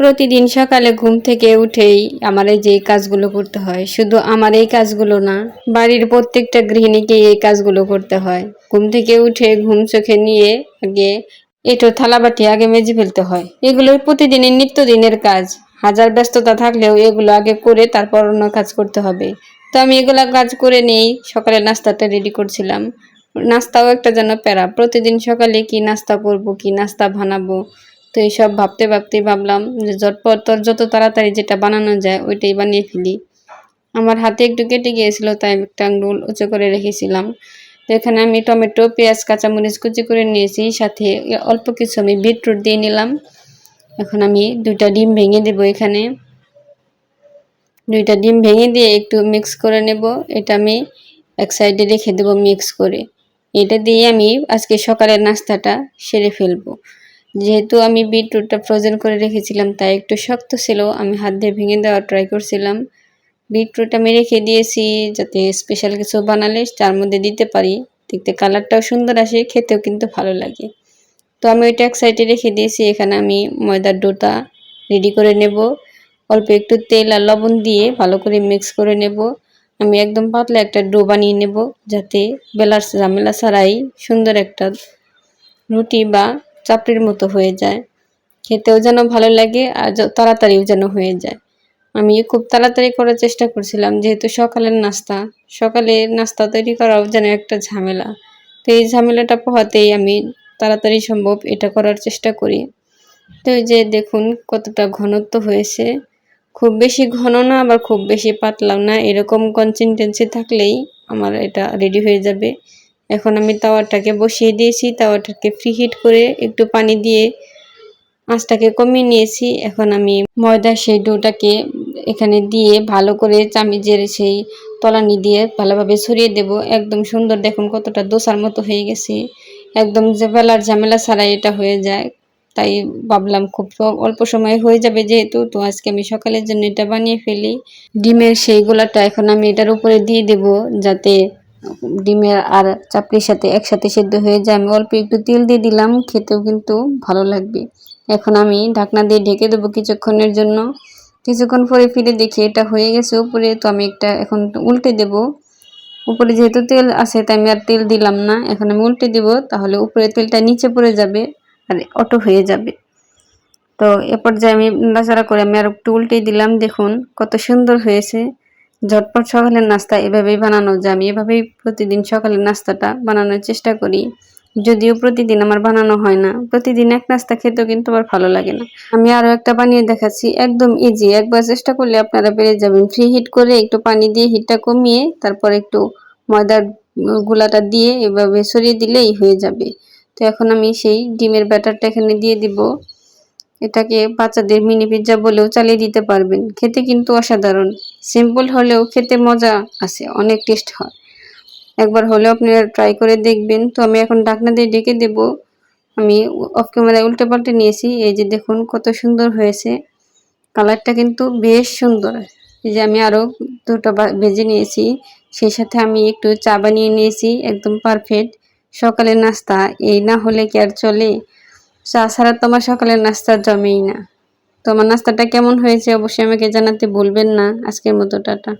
প্রতিদিন সকালে ঘুম থেকে উঠেই আমার যে কাজগুলো করতে হয়, শুধু আমার এই কাজগুলো না, বাড়ির প্রত্যেকটা গৃহিণীকে এই কাজগুলো করতে হয়। ঘুম থেকে উঠে ঘুম চোখে নিয়ে আগে এটো থালাবাটি আগে মেজে ফেলতে হয়। এগুলো প্রতিদিনের নিত্যদিনের কাজ। হাজার ব্যস্ততা থাকলেও এগুলো আগে করে তারপর অন্য কাজ করতে হবে। তো আমি এগুলো কাজ করে নেই সকালে নাস্তাটা রেডি করছিলাম। নাস্তাও একটা যেন প্যারা। প্রতিদিন সকালে কি নাস্তা করব, কি নাস্তা বানাবো তো এইসব ভাবতে ভাবতেই ভাবলাম যে ঝটপট যত তাড়াতাড়ি যেটা বানানো যায় ওইটাই বানিয়ে ফেলি। আমার হাতে একটু কেটে গিয়েছিল, তাই একটা আঙুল উঁচু করে রেখেছিলাম। এখানে আমি টমেটো, পেঁয়াজ, কাঁচামরিচ কুচি করে নিয়েছি, সাথে অল্প কিছু আমি বিটরুট দিয়ে নিলাম। এখন আমি দুইটা ডিম ভেঙে দেবো এখানে। দুইটা ডিম ভেঙে দিয়ে একটু মিক্স করে নেব। এটা আমি এক সাইডে রেখে দেবো মিক্স করে। এটা দিয়ে আমি আজকে সকালের নাস্তাটা সেরে ফেলব। যেহেতু আমি বিটরুটটা ফ্রোজেন করে রেখেছিলাম, তাই একটু শক্ত ছিল, আমি হাত দিয়ে ভেঙে দেওয়ার ট্রাই করছিলাম। বিটরুট আমি রেখে দিয়েছি যাতে স্পেশাল কিছু বানালে তার মধ্যে দিতে পারি। দেখতে কালারটাও সুন্দর আসে, খেতেও কিন্তু ভালো লাগে। তো আমি ওইটা এক সাইডে রেখে দিয়েছি, এখানে আমি ময়দার ডোটা রেডি করে নেব। অল্প একটু তেল আর লবণ দিয়ে ভালো করে মিক্স করে নেব। আমি একদম পাতলা একটা ডো বানিয়ে নেব, যাতে বেলার ঝামেলা ছাড়াই সুন্দর একটা রুটি বা চাপড়ির মতো হয়ে যায়। খেতেও যেন ভালো লাগে আর তাড়াতাড়িও যেন হয়ে যায়। আমি খুব তাড়াতাড়ি করার চেষ্টা করছিলাম, যেহেতু সকালের নাস্তা। সকালে নাস্তা তৈরি করাও যেন একটা ঝামেলা। তো এই ঝামেলাটা পোহাতেই আমি তাড়াতাড়ি সম্ভব এটা করার চেষ্টা করি। তো যে দেখুন কতটা ঘনত্ব হয়েছে। খুব বেশি ঘন না, আবার খুব বেশি পাতলাও না, এরকম কনসিস্টেন্সি থাকলেই আমার এটা রেডি হয়ে যাবে। এখন আমি তাওয়াটাকে বসিয়ে দিয়েছি তাওয়াটাকে ফ্রি হিট করে একটু পানি দিয়ে আঁচটাকে কমিয়ে নিয়েছি। এখন আমি ময়দা সেই ডোটাকে এখানে দিয়ে ভালো করে চামিজের সেই তলানি দিয়ে ভালোভাবে ছড়িয়ে দেব। একদম সুন্দর দেখুন কতটা দোসার মতো হয়ে গেছে। একদম বেলার ঝামেলা ছাড়াই এটা হয়ে যায়। তাই ভাবলাম খুব অল্প সময় হয়ে যাবে যেহেতু, তো আজকে আমি সকালের জন্য এটা বানিয়ে ফেলি। ডিমের সেই গোলাটা এখন আমি এটার উপরে দিয়ে দেব যাতে ডিমের আর চাপড়ির সাথে একসাথে সেদ্ধ হয়ে যায়। আমি অল্প একটু তেল দিয়ে দিলাম, খেতেও কিন্তু ভালো লাগবে। এখন আমি ঢাকনা দিয়ে ঢেকে দেবো কিছুক্ষণের জন্য। কিছুক্ষণ পরে ফিরে দেখি এটা হয়ে গেছে উপরে, তো আমি একটা এখন উল্টে দেব। উপরে যেহেতু তেল আছে, তাই আমি আর তেল দিলাম না। এখন আমি উল্টে দিব, তাহলে উপরে তেলটা নিচে পড়ে যাবে আর অটো হয়ে যাবে। তো এ পর্যায়ে আমি নাড়াচাড়া করে আমি আর একটু উল্টে দিলাম। দেখুন কত সুন্দর হয়েছে। ঝটপট সকালের নাস্তা এভাবেই বানানো যায়। আমি এভাবেই প্রতিদিন সকালের নাস্তাটা বানানোর চেষ্টা করি। যদিও প্রতিদিন আমার বানানো হয় না। প্রতিদিন এক নাস্তা খেতেও কিন্তু আমার ভালো লাগে না। আমি আরও একটা বানিয়ে দেখাচ্ছি। একদম ইজি একবার চেষ্টা করলে আপনারা পেরে যাবেন। ফ্রি হিট করে একটু পানি দিয়ে হিটটা কমিয়ে তারপর একটু ময়দার গুলাটা দিয়ে এভাবে সরিয়ে দিলেই হয়ে যাবে। তো এখন আমি সেই ডিমের ব্যাটারটা এখানে দিয়ে দিব। এটাকে বাচ্চাদের মিনি পিৎজা বলেও চালিয়ে দিতে পারবেন। খেতে কিন্তু অসাধারণ। সিম্পল হলেও খেতে মজা আছে, অনেক টেস্ট হয়। একবার হলেও আপনারা ট্রাই করে দেখবেন। তো আমি এখন ডাকনা দিয়ে ডেকে দেব। আমি অফ ক্যামেরায় উল্টে পাল্টে নিয়েছি। এই যে দেখুন কত সুন্দর হয়েছে। কালারটা কিন্তু বেশ সুন্দর। এই যে আমি আরও দুটো ভেজে নিয়েছি। সেই সাথে আমি একটু চা বানিয়ে নিয়েছি, একদম পারফেক্ট সকালের নাস্তা, এই না হলে কি আর চলে? চা ছাড়া তোমার সকালের নাস্তা জমেই না। তোমার নাস্তাটা কেমন হয়েছে? অবশ্যই আমাকে জানাতে ভুলবেন না। আজকের মতো টাটা।